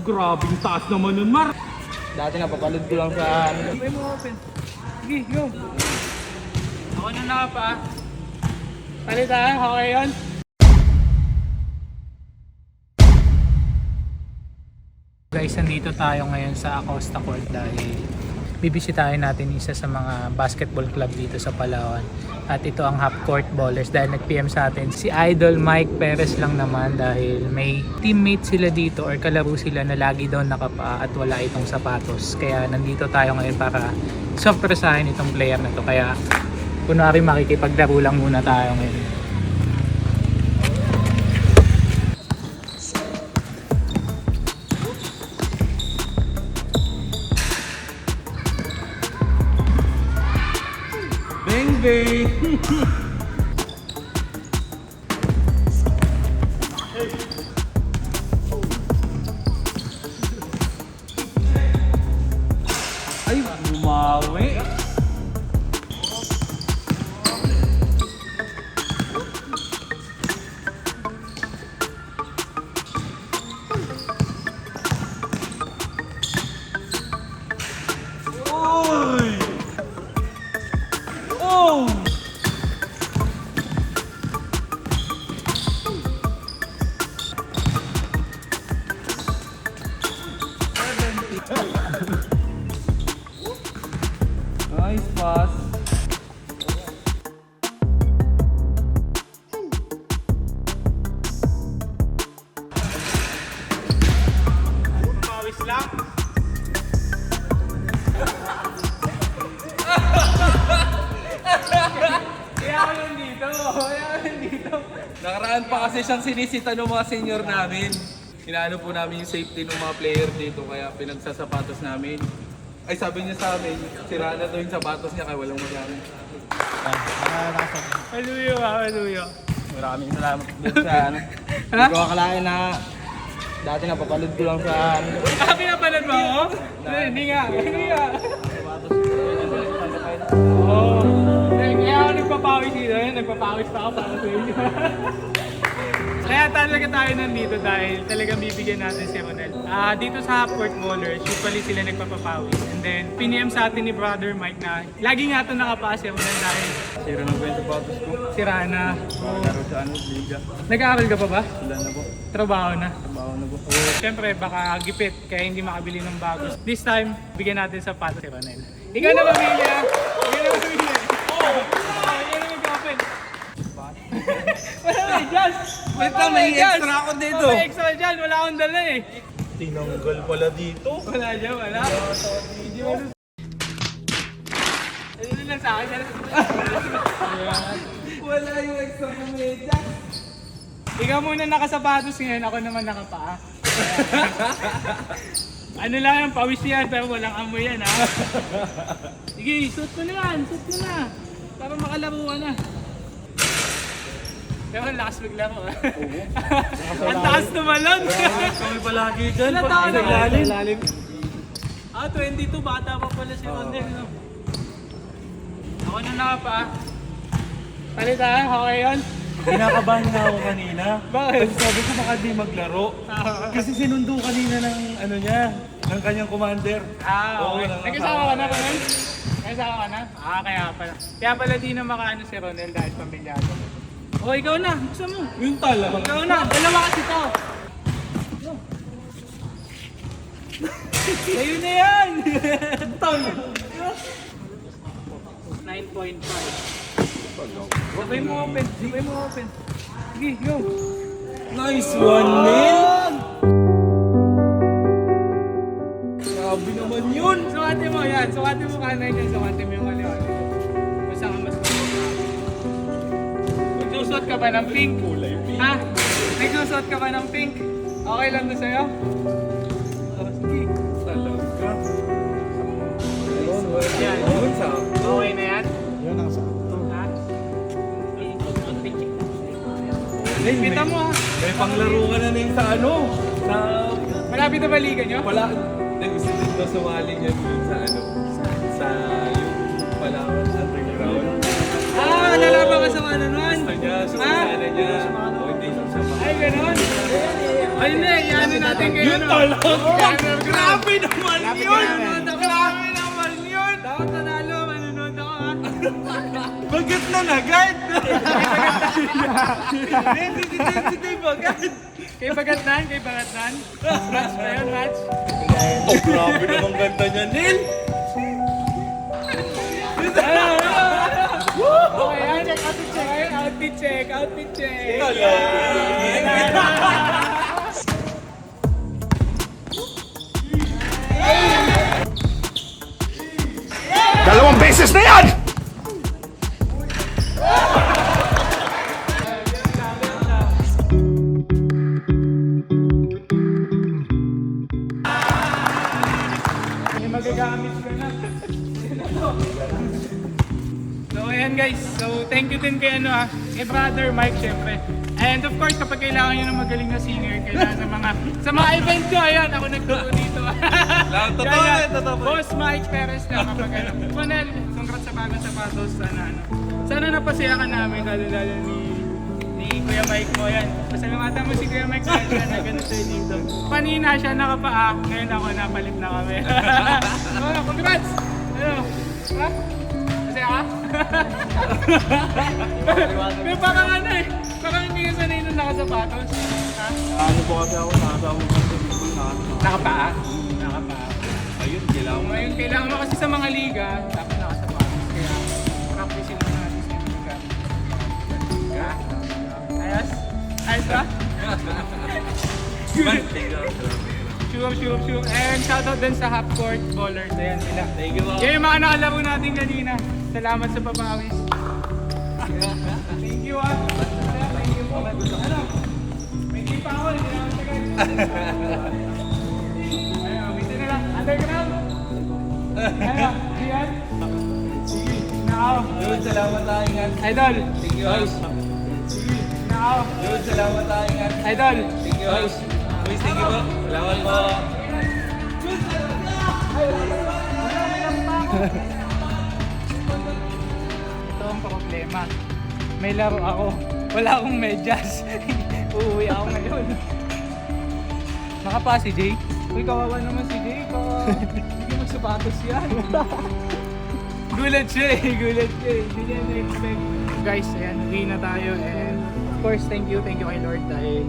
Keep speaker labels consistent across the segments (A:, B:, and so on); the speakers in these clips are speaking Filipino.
A: grabing taas naman nun, Mar.
B: Dati napapanood ko lang sa ano.
A: Sabay mo open. Sige, go. Ako na naka pa. Palitan, okay yun? Guys, nandito tayo ngayon sa Acosta Court dahil bibisitahin natin isa sa mga basketball club dito sa Palawan. At ito ang half court ballers dahil nag-PM sa atin si Idol Mike Perez lang naman dahil may teammate sila dito or kalaro sila na lagi daw nakapa at wala itong sapatos. Kaya nandito tayo ngayon para surpresahin itong player na to. Kaya kunwari makikipaglaro lang muna tayo ngayon.
B: Nice pass.
A: Pawis lang. Kaya ako nandito. Kaya ako.
B: Nakaraan pa kasi siyang sinisita ng mga senior namin. Inaano po namin yung safety ng mga player dito kaya pinagsasapatos namin. Ay sabi niya sa amin, sira na daw yung sapatos niya kaya walang magamit.
A: Maluyo ka, maluyo.
B: Maraming salamat din sa ano.
A: Ha?
B: Hindi ko akalain na dati napapanood ko lang sa ano.
A: Ah, pinapanood mo ako? Hindi nga, hindi nga. Oo. Oh. Kaya ako nagpapawis dito, eh. nagpapawis pa ako para sa inyo. Kaya talaga tayo nandito dahil talagang bibigyan natin si Ronel. Ah, dito sa half-court ballers, usually sila nagpapapawis. And then, piniem sa atin ni Brother Mike na lagi nga ito nakapa si Ronel dahil
B: Sira ba yung sapatos ko?
A: sira na.
B: Laro sa ano, liga.
A: Nag-aaral ka pa ba?
B: Sila na po.
A: Trabaho na.
B: Trabaho na po.
A: Siyempre, baka gipit kaya hindi makabili ng bago. This time, bigyan natin sa pato si Ronel. Ikaw na mamili ah! Ikaw na mamili! Oh! Ikaw na mag-open! Wala na dyan!
B: Wait lang, may extra ako dito.
A: May extra dyan! Wala akong dala eh!
B: Tinanggal pala dito.
A: Wala dyan, wala. Hindi mo Ano lang sa akin?
B: Wala yung extra ng media.
A: Ikaw muna nakasapatos ngayon, ako naman nakapaa. ano lang yan, pawis yan, pero walang amoy yan ha. Sige, suot mo na yan, suot mo na. Para makalaro ka na. Pero ang lakas maglaro ha. ang taas tumalon.
B: Kami palagi dyan.
A: Ilan taon na?
B: Lalim.
A: ah, 22, bata pa pala si Ronel. No? Ako na nakapaa. Palitan, okay yun?
C: Kinakabahan na ako kanina.
A: Bakit?
C: Sabi ko baka di maglaro. Kasi sinundo kanina ng ano niya, ng kanyang commander.
A: Ah,
C: Oo,
A: okay.
C: nakakatawa.
A: Nagkasama ka na, Ronel? Nagkasama ka na? Ah, kaya pala. Kaya pala di na makaano si Ronel dahil pamilyado. Oh, ikaw na. Gusto mo?
C: Yung tala.
A: Ikaw na. Dalawa kasi to. Sa'yo na yan! Tol! 9.5. Sabay mo open. Sabay mo open. Sige, go.
B: Nice one, Neil! Grabe naman yun!
A: Sukati mo yan. Sukati mo kanan yan. Sukati mo yung ka ba ng pink? Ha? Nagsusuot ka ba ng pink? Okay lang na sa'yo?
B: Talaga.
A: Yan. Okay na yan?
C: Yan ang sa
A: Ha? Kita mo ha.
B: may panglaro ka na na yung sa ano? Sa...
A: Malapit na balikan nyo?
B: Wala... Nag-isip daw sumali niya dun sa ano? Sa yung pala
A: sa ano
B: niya. O hindi
A: Ay, ganun? Ayun na, iano natin kayo.
C: Yun talaga! Grabe naman yun!
A: Grabe naman yun! Dapat nanalo, manunod ako ha.
C: Bagat na agad! Hindi, Dave, si Dave agad!
A: Kay Bagatnan, kay Bagatnan. Match ba yun, match?
C: Oh, grabe naman ganda niya, Neil!
A: Okay, yan, check, outfit check. Outfit check, outfit check.
D: Dalawang beses na yan!
A: Thank you din kay ano ah, kay brother Mike syempre. And of course, kapag kailangan nyo ng magaling na singer, kailangan sa mga sa mga event ko, ayan, ako nagturo dito.
C: Lang, totoo
A: Kaya,
C: eh, totoo.
A: Boss Mike Perez na kapag ano. Manel, congrats sa bagong sapatos. Sana ano. Sana napasaya ka namin, lalo-lalo ni ni Kuya Mike mo yan. Pasalamatan mo si Kuya Mike siya na ganun sa'yo dito. Panina siya nakapaa, ngayon ako napalit na kami. oh, congrats! Ano? Ha? Masaya ka? Pero parang ano eh, parang hindi ka sanay nung nakasapatos. Ha?
C: Ano po kasi ako nakasawag kasi na
A: Nakapaa? Nakapaa.
C: Ayun, kailangan mo.
A: Ngayon, kailangan mo kasi sa mga liga, dapat nakasapatos. Kaya, practicein mo natin sa liga. Ha? Ayos? Ayos ba? Sure, sure, sure. And shoutout din sa half court ballers. Ayan sila.
C: Thank you.
A: Yan yung mga nakalaro natin kanina. Salamat sa papawis. Thank you ah. Thank you po. Ano? May di pa ako. Hindi na ako tagal. Ayun, bitin na lang. Underground. Ayun, yan. Sige. Now.
B: Dude, salamat tayo ingat.
A: Idol.
B: Thank you, House.
A: Now.
B: Dude, salamat tayo ingat.
A: Idol.
B: Thank you, House. Boys, thank you po. Salamat po.
A: Ito ang problema. May laro ako. Wala akong medyas. Uuwi ako ngayon. Nakapa si Jay. Uy, kawawa naman si Jay. Baka hindi magsapatos yan. Gulat siya eh. Gulat siya eh. Hindi niya na-expect. Guys, ayan. Uwi na tayo. And of course, thank you. Thank you kay Lord dahil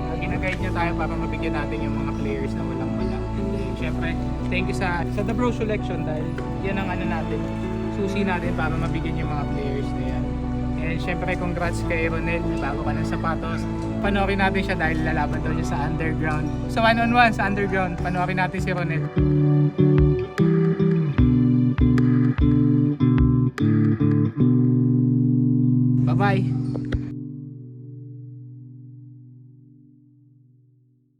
A: uh, ginaguide niya tayo para mabigyan natin yung mga players na walang wala. And syempre, thank you sa sa The Bro Selection dahil yan ang ano natin, susi natin para mabigyan yung mga players na yan. And syempre, congrats kay Ronel, bago ka ng sapatos. Panoorin natin siya dahil lalaban daw siya sa underground. Sa one-on-one, sa underground, panoorin natin si Ronel. Bye-bye!